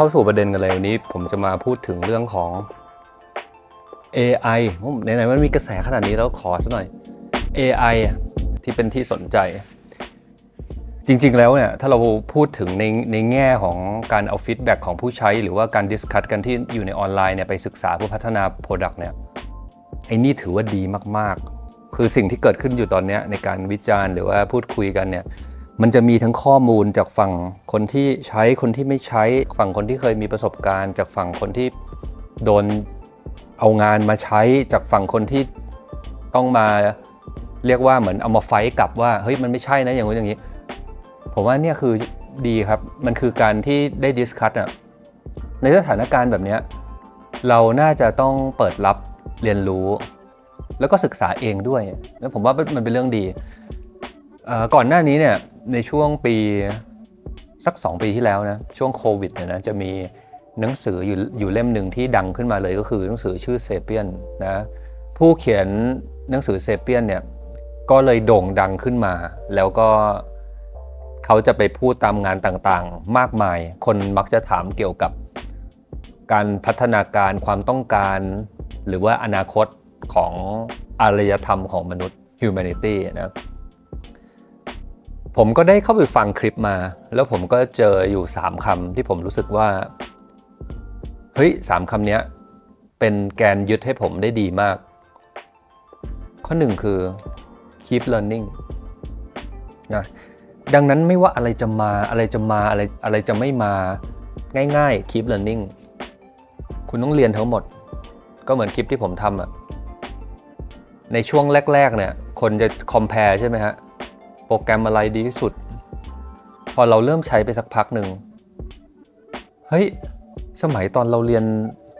เข้าสู่ประเด็นกันเลยวันนี้ผมจะมาพูดถึงเรื่องของ AI ไหนๆมันมีกระแสขนาดนี้แล้วขอสักหน่อย AI ที่เป็นที่สนใจ จริงๆแล้วเนี่ยถ้าเราพูดถึงในในแง่ของการเอาฟีดแบ็กของผู้ใช้ หรือว่าการดิสคัตกันที่อยู่ในออนไลน์เนี่ยไปศึกษาเพื่อพัฒนา Product เนี่ยไอ้นี่ถือว่าดีมากๆ คือสิ่งที่เกิดขึ้นอยู่ตอนนี้ในการวิจารณ์หรือว่าพูดคุยกันเนี่ย มันจะมีทั้งข้อมูลจากฝั่งคนที่ใช้คนที่ไม่ใช้ ฝั่งคนที่เคยมีประสบการณ์ จากฝั่งคนที่โดนเอางานมาใช้ จากฝั่งคนที่ต้องมาเรียกว่าเหมือนเอามาไฟต์กลับว่าเฮ้ยมันไม่ใช่นะอย่างนู้นอย่างนี้ ผมว่าเนี่ยคือดีครับมันคือการที่ได้ดิสคัตอะในสถานการณ์แบบนี้เราน่าจะต้องเปิดรับเรียนรู้ แล้วก็ศึกษาเองด้วยแล้วผมว่ามันเป็นเรื่องดี ก่อนหน้านี้เนี่ยในช่วงปีสัก 2 ปีที่แล้วนะช่วงโควิดเนี่ยนะจะมีหนังสืออยู่อยู่เล่มหนึ่งที่ดังขึ้นมาเลยก็คือหนังสือชื่อเซเปียนนะผู้เขียนหนังสือเซเปียนเนี่ยก็เลยโด่งดังขึ้นมา แล้วก็เขาจะไปพูดตามงานต่างๆ มากมาย คนมักจะถามเกี่ยวกับการพัฒนาการความต้องการ หรือว่าอนาคตของอารยธรรมของมนุษย์ humanity นะ ผมก็ได้เข้าไปฟังคลิปมา แล้วผมก็เจออยู่ 3คำที่ผมรู้สึกว่า เฮ้ยสามคำนี้เป็นแกนยึดให้ผมได้ดีมาก ข้อหนึ่งคือ keep learning นะดังนั้นไม่ว่าอะไรจะมาอะไรจะมาอะไรอะไรจะไม่มาง่ายๆ keep learning คุณต้องเรียนทั้งหมด ก็เหมือนคลิปที่ผมทำอะในช่วงแรก ๆ เนี่ย คนจะ compare ใช่ไหมฮะ โปรแกรมอะไรดีที่สุด พอเราเริ่มใช้ไปสักพักหนึ่งเฮ้ยสมัยตอนเราเรียน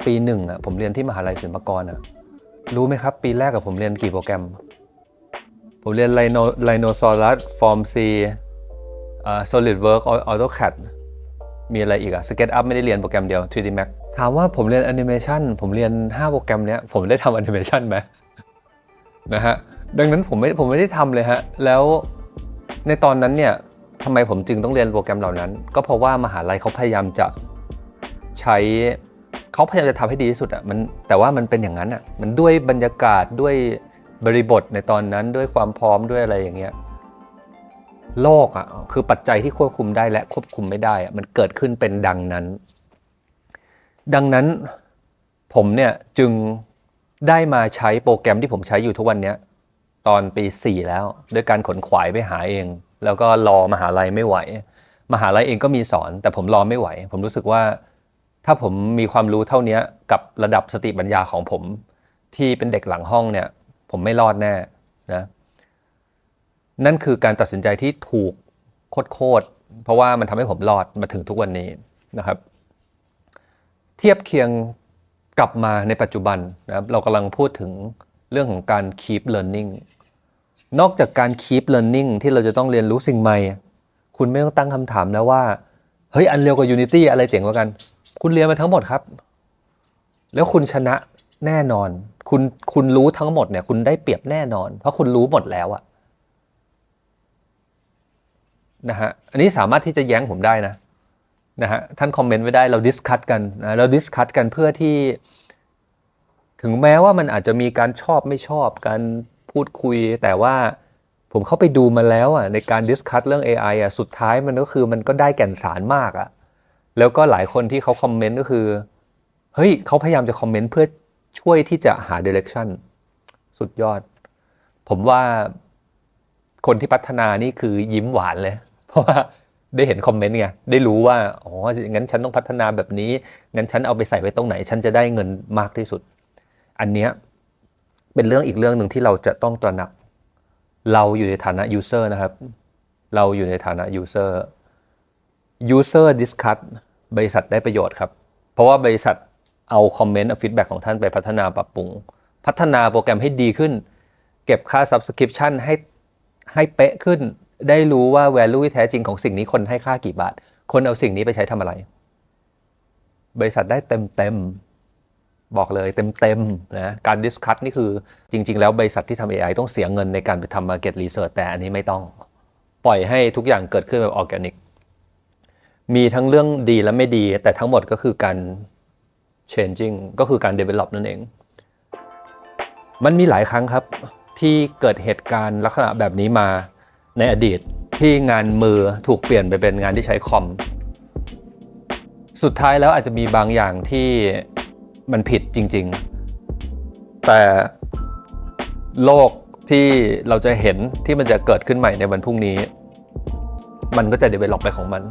ปีหนึ่งอะผมเรียนที่มหาลัยศิลปากรอะรู้ไหมครับ ปีแรกกับผมเรียนกี่โปรแกรม ผมเรียน Rhino Rhinoceros Form C อ่า SolidWorks AutoCAD มีอะไรอีกอะ SketchUp ไม่ได้เรียนโปรแกรมเดียว 3D Max ถามว่าผมเรียน Animation ผมเรียน 5 โปรแกรมเนี้ย ผมได้ทำ Animation ไหมนะฮะ ดังนั้นผมไม่ผมไม่ได้ทำเลยฮะ แล้ว ในตอนนั้นเนี่ยทำไมผมจึงต้องเรียนโปรแกรมเหล่านั้น ก็เพราะว่ามหาลัยเขาพยายามจะใช้เขาพยายามจะทำให้ดีที่สุดอะมันแต่ว่ามันเป็นอย่างนั้นอะมันด้วยบรรยากาศด้วยบริบทในตอนนั้นด้วยความพร้อมด้วยอะไรอย่างเงี้ยโลกอะคือปัจจัยที่ควบคุมได้และควบคุมไม่ได้อะมันเกิดขึ้นเป็นดังนั้น ดังนั้นผมเนี่ยจึงได้มาใช้โปรแกรมที่ผมใช้อยู่ทุกวันเนี้ย ตอนปี 4 แล้ว ด้วยการขนขวายไปหาเอง แล้วก็รอมหาลัยไม่ไหว มหาลัยเองก็มีสอน แต่ผมรอไม่ไหว ผมรู้สึกว่า ถ้าผมมีความรู้เท่านี้กับระดับสติปัญญาของผม ที่เป็นเด็กหลังห้องเนี่ย ผมไม่รอดแน่นะนั่นคือการตัดสินใจที่ถูกโคตรๆเพราะว่ามันทำให้ผมรอดมาถึงทุกวันนี้นะครับ เทียบเคียงกลับมาในปัจจุบันนะครับเรากำลังพูดถึงเรื่องของการ keep learning นอกจากการ keep learning ที่เราจะต้องเรียนรู้สิ่งใหม่ คุณไม่ต้องตั้งคำถามแล้วว่า เฮ้ย อันเร็วกว่า Unity อะไรเจ๋งกว่ากัน คุณเรียนมาทั้งหมดครับ แล้วคุณชนะแน่นอน คุณคุณรู้ทั้งหมดเนี่ย คุณได้เปรียบแน่นอน เพราะคุณรู้หมดแล้วอะนะฮะ อันนี้สามารถที่จะแย้งผมได้นะนะฮะ ท่านคอมเมนต์ไว้ได้ เราดิสคัตกันนะ เราดิสคัตกันเพื่อที่ ถึงแม้ว่ามันอาจจะมีการชอบไม่ชอบการ พูดคุย แต่ว่าผมเข้าไปดูมาแล้วอะในการดิสคัตเรื่อง AI อะสุดท้ายมันก็คือมันก็ได้แก่นสารมากอะแล้วก็หลายคนที่เขาคอมเมนต์ก็คือ เฮ้ยเขาพยายามจะคอมเมนต์เพื่อช่วยที่จะหา direction สุดยอด ผมว่าคนที่พัฒนานี่คือยิ้มหวานเลย เพราะว่าได้เห็นคอมเมนต์ไงได้รู้ว่าอ๋องั้นฉันต้องพัฒนาแบบนี้งั้นฉันเอาไปใส่ไว้ตรงไหน ฉันจะได้เงินมากที่สุด อันเนี้ย เป็นเรื่องอีกเรื่องหนึ่งที่เราจะต้องตระหนัก เราอยู่ในฐานะ user นะครับ เราอยู่ในฐานะ user user discuss บริษัทได้ประโยชน์ครับ เพราะว่าบริษัทเอาคอมเมนต์เอาฟีดแบ็ของท่านไปพัฒนาปรับปรุง พัฒนาโปรแกรมให้ดีขึ้น เก็บค่า subscription ให้ให้เป๊ะขึ้น ได้รู้ว่า value ที่แท้จริงของสิ่งนี้คนให้ค่ากี่บาท คนเอาสิ่งนี้ไปใช้ทำอะไร บริษัทได้เต็มเต็ม บอกเลยเต็มๆนะการดิสคัตนี่คือจริง ๆ แล้วบริษัทที่ทำ AI ต้องเสียเงินในการไปทำ Market Research แต่อันนี้ไม่ต้อง ปล่อยให้ทุกอย่างเกิดขึ้นแบบออร์แกนิก มีทั้งเรื่องดีและไม่ดี แต่ทั้งหมดก็คือการ changing ก็คือการ develop นั่นเอง มันมีหลายครั้งครับ ที่เกิดเหตุการณ์ลักษณะแบบนี้มาในอดีตที่งานมือถูกเปลี่ยนไปเป็นงานที่ใช้คอม สุดท้ายแล้วอาจจะมีบางอย่างที่ มันผิดจริง ๆ แต่โลกที่เราจะเห็นที่มันจะเกิดขึ้นใหม่ในวันพรุ่งนี้ มันก็จะเดเวล็อปไปของมัน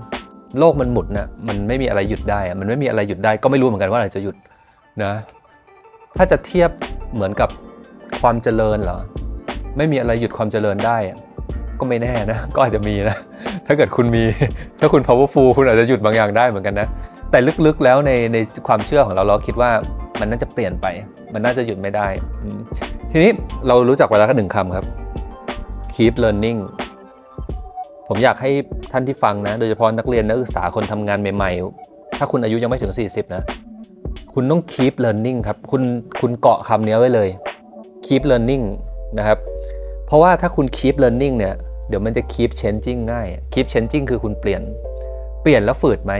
โลกมันหมุนนะ่ะมันไม่มีอะไรหยุดได้ มันไม่มีอะไรหยุดได้ ก็ไม่รู้เหมือนกันว่าอะไรจะหยุดนะ ถ้าจะเทียบเหมือนกับความเจริญเหรอ ไม่มีอะไรหยุดความเจริญได้ ก็ไม่แน่นะ ก็อาจจะมีนะ ถ้าเกิดคุณมี ถ้าคุณ powerful คุณอาจจะหยุดบางอย่างได้เหมือนกันนะ แต่ลึกๆแล้วในในความเชื่อของเราเราคิดว่ามันน่าจะเปลี่ยนไป มันน่าจะหยุดไม่ได้ ทีนี้เรารู้จักไว้ล้วแค่หนึ่งคำครับ keep learning ผมอยากให้ท่านที่ฟังนะ โดยเฉพาะนักเรียนนักศึกษาคนทำงานใหม่ๆ ถ้าคุณอายุยังไม่ถึง 40 นะ คุณต้อง keep learning ครับ คุณคุณเกาะคำนี้ไว้เลย keep learning นะครับ เพราะว่าถ้าคุณ keep learning เนี่ย เดี๋ยวมันจะ keep changing ง่าย keep changing คือคุณเปลี่ยน เปลี่ยนแล้วฝืดไหม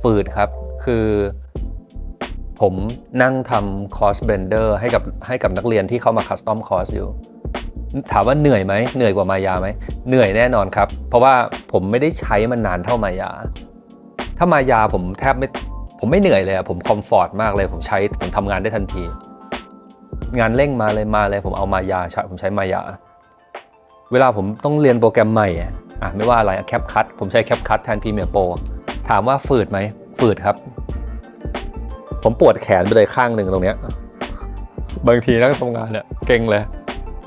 ฝืดครับ คือผมนั่งทำคอร์สเบนเดอร์ให้กับให้กับนักเรียนที่เข้ามาคัสตอมคอร์สอยู่ ถามว่าเหนื่อยไหมเหนื่อยกว่ามายาไหมเหนื่อยแน่นอนครับ เพราะว่าผมไม่ได้ใช้มันนานเท่ามายา ถ้ามายาผมแทบไม่ผมไม่เหนื่อยเลยผมคอมฟอร์ตมากเลย ผมใช้ผมทำงานได้ทันที งานเร่งมาเลยมาเลย ผมเอามายาใช้ผมใช้มายา เวลาผมต้องเรียนโปรแกรมใหม่อะไม่ว่าอะไรแคปคัทผมใช้แคปคัทแทนพรีเมียร์โปร ถามว่าฝืดไหมฝืดครับ ผมปวดแขนไปเลยข้างหนึ่งตรงเนี้ย บางทีนั่งทำงานเนี่ยเก่งเลย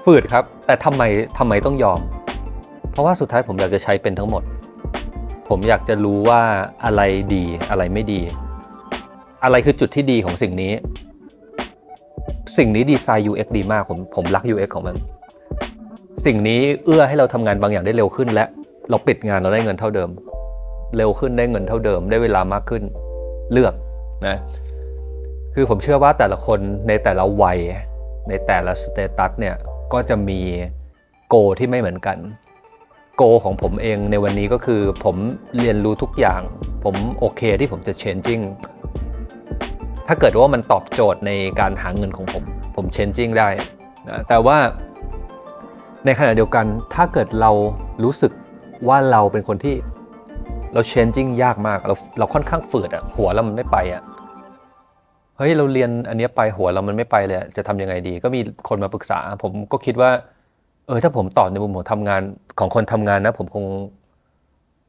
ฝืดครับ แต่ทำไมทำไมต้องยอม เพราะว่าสุดท้ายผมอยากจะใช้เป็นทั้งหมด ผมอยากจะรู้ว่าอะไรดีอะไรไม่ดี อะไรคือจุดที่ดีของสิ่งนี้ สิ่งนี้ดีไซน์ UX ดีมากผมผมรัก UX ของมัน สิ่งนี้เอื้อให้เราทำงานบางอย่างได้เร็วขึ้นและเราปิดงานเราได้เงินเท่าเดิม เร็วขึ้นได้เงินเท่าเดิมได้เวลามากขึ้นเลือกนะคือผมเชื่อว่าแต่ละคนในแต่ละวัย ในแต่ละสเตตัสเนี่ยก็จะมีโกที่ไม่เหมือนกัน โกของผมเองในวันนี้ก็คือผมเรียนรู้ทุกอย่าง ผมโอเคที่ผมจะ changing ถ้าเกิดว่ามันตอบโจทย์ในการหาเงินของผม ผม changing ได้นะแต่ว่าในขณะเดียวกันถ้าเกิดเรารู้สึกว่าเราเป็นคนที่ เรา changing ยากมาก เราเราค่อนข้างฝืดอะหัวเรามันไม่ไปอะเฮ้ยเราเรียนอันนี้ไปหัวเรามันไม่ไปเลยจะทำยังไงดี ก็มีคนมาปรึกษา ผมก็คิดว่า เออถ้าผมตอบในมุมของทำงานของคนทำงานนะ ผมคง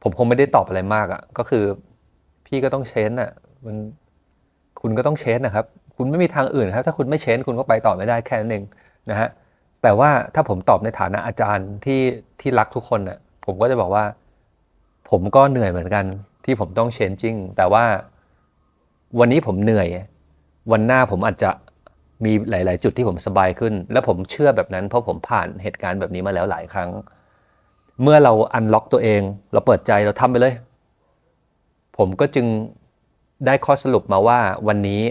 ผมคงไม่ได้ตอบอะไรมากอะ่ะ ก็คือ พี่ก็ต้องเชนอะ มันคุณก็ต้องเชนนะครับ คุณไม่มีทางอื่นครับ ถ้าคุณไม่เชนคุณก็ไปต่อไม่ได้แค่นั้นเองนะฮะแต่ว่าถ้าผมตอบในฐานะอาจารย์ที่ที่รักทุกคนอะผมก็จะบอกว่า ผมก็เหนื่อยเหมือนกันที่ผมต้องเชนจิ้งแต่ว่าวันนี้ผมเหนื่อย วันหน้าผมอาจจะมีหลาย ๆ จุดที่ผมสบายขึ้น และผมเชื่อแบบนั้นเพราะผมผ่านเหตุการณ์แบบนี้มาแล้วหลายครั้ง เมื่อเราอันล็อกตัวเอง เราเปิดใจเราทำไปเลย ผมก็จึงได้ข้อสรุปมาว่าวันนี้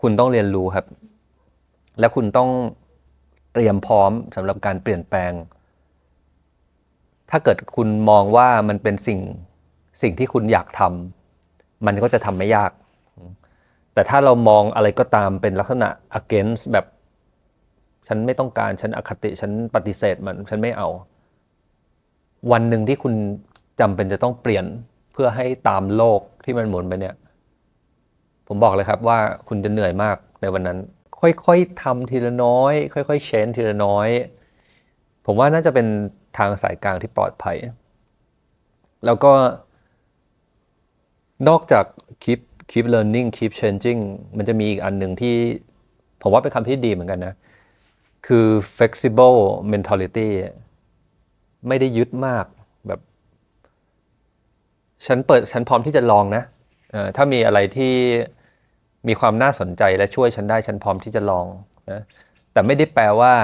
คุณต้องเรียนรู้ครับ และคุณต้องเตรียมพร้อมสำหรับการเปลี่ยนแปลง ถ้าเกิดคุณมองว่ามันเป็นสิ่งสิ่งที่คุณอยากทำมันก็จะทำไม่ยาก แต่ถ้าเรามองอะไรก็ตามเป็นลักษณะ against แบบ ฉันไม่ต้องการฉันอคติฉันปฏิเสธมันฉันไม่เอา วันหนึ่งที่คุณจำเป็นจะต้องเปลี่ยนเพื่อให้ตามโลกที่มันหมุนไปเนี่ย ผมบอกเลยครับว่าคุณจะเหนื่อยมากในวันนั้น ค่อยๆทำทีละน้อย ค่อยๆเชนทีละน้อย ผมว่าน่าจะเป็น ทางสายกลางที่ปลอดภัย แล้วก็ นอกจาก keep keep learning keep changing มันจะมีอีกอันหนึ่งที่ ผมว่าเป็นคำที่ดีเหมือนกันนะ คือ flexible mentality ไม่ได้ยึดมากแบบ ฉันเปิดฉันพร้อมที่จะลองนะถ้ามีอะไรที่มีความน่าสนใจและช่วยฉันได้ฉันพร้อมที่จะลองนะแต่ไม่ได้แปลว่า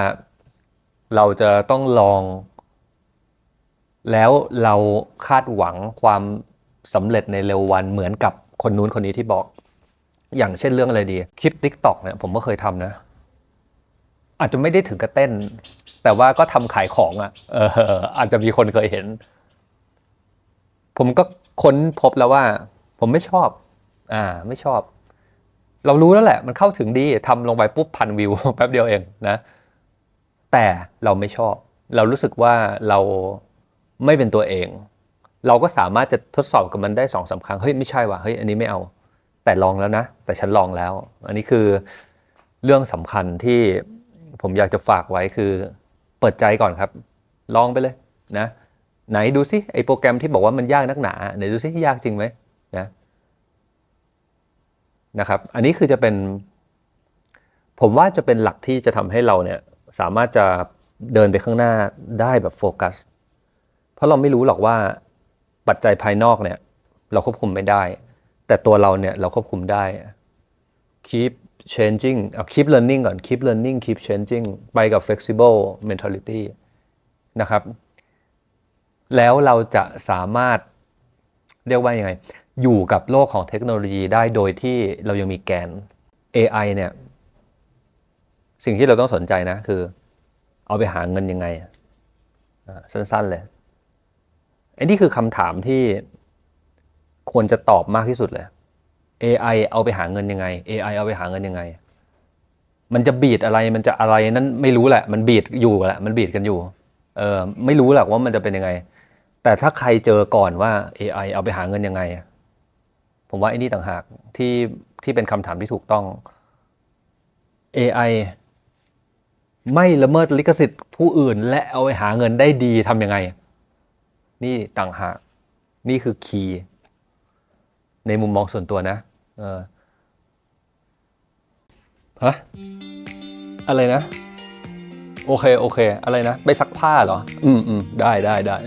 เราจะต้องลอง แล้วเราคาดหวังความสำเร็จในเร็ววันเหมือนกับคนนู้นคนนี้ที่บอก อย่างเช่นเรื่องอะไรดี คลิป t ิ k t o k เนี่ยผมก็เคยทำนะ อาจจะไม่ได้ถึงกับเต้น แต่ว่าก็ทำขายของอะ่ะเอออาจจะมีคนเคยเห็น ผมก็ค้นพบแล้วว่า ผมไม่ชอบ อ่า ไม่ชอบ เรารู้แล้วแหละ มันเข้าถึงดีทำลงไปปุ๊บพันวิวแป๊บเดียวเองนะ แต่เราไม่ชอบ เรารู้สึกว่าเรา ไม่เป็นตัวเอง เราก็สามารถจะทดสอบกับมันได้สองสาครั้งเฮ้ยไม่ใช่ว่ะเฮ้ยอันนี้ไม่เอา แต่ลองแล้วนะ แต่ฉันลองแล้ว อันนี้คือเรื่องสำคัญที่ผมอยากจะฝากไว้คือ เปิดใจก่อนครับ ลองไปเลยนะ ไหนดูซิไอโปรแกรมที่บอกว่ามันยากนักหนาไหนดูซิยากจริงไหมนะนะครับ อันนี้คือจะเป็น ผมว่าจะเป็นหลักที่จะทำให้เราเนี่ยสามารถจะเดินไปข้างหน้าได้แบบโฟกัส เพราะเราไม่รู้หรอกว่าปัจจัยภายนอกเนี่ย เราควบคุมไม่ได้ แต่ตัวเราเนี่ยเราควบคุมได้ keep changing เอา keep learning ก่อน keep learning keep changing ไปกับ flexible mentality นะครับ แล้วเราจะสามารถเรียกว่ายังไง อยู่กับโลกของเทคโนโลยีได้โดยที่เรายังมีแกน AI เนี่ย สิ่งที่เราต้องสนใจนะคือ เอาไปหาเงินยังไง สั้นๆเลย ไอ้นี่คือคำถามที่ควรจะตอบมากที่สุดเลย AI เอาไปหาเงินยังไง AI เอาไปหาเงินยังไง มันจะบีดอะไรมันจะอะไรนั้นไม่รู้แหละ มันบีดอยู่แหละมันบีดกันอยู่ เออไม่รู้หรอกว่ามันจะเป็นยังไง แต่ถ้าใครเจอก่อนว่า AI เอาไปหาเงินยังไง ผมว่าไอ้นี่ต่างหากที่ที่เป็นคำถามที่ถูกต้อง AI ไม่ละเมิดลิขสิทธิ์ผู้อื่น และเอาไปหาเงินได้ดีทำยังไง นี่ต่างหากนี่คือคีย์ในมุมมองส่วนตัวนะเออฮะอะไรนะ โอเค โอเค อะไรนะ ไปซักผ้าเหรอ อืมอืมได้ได้ได้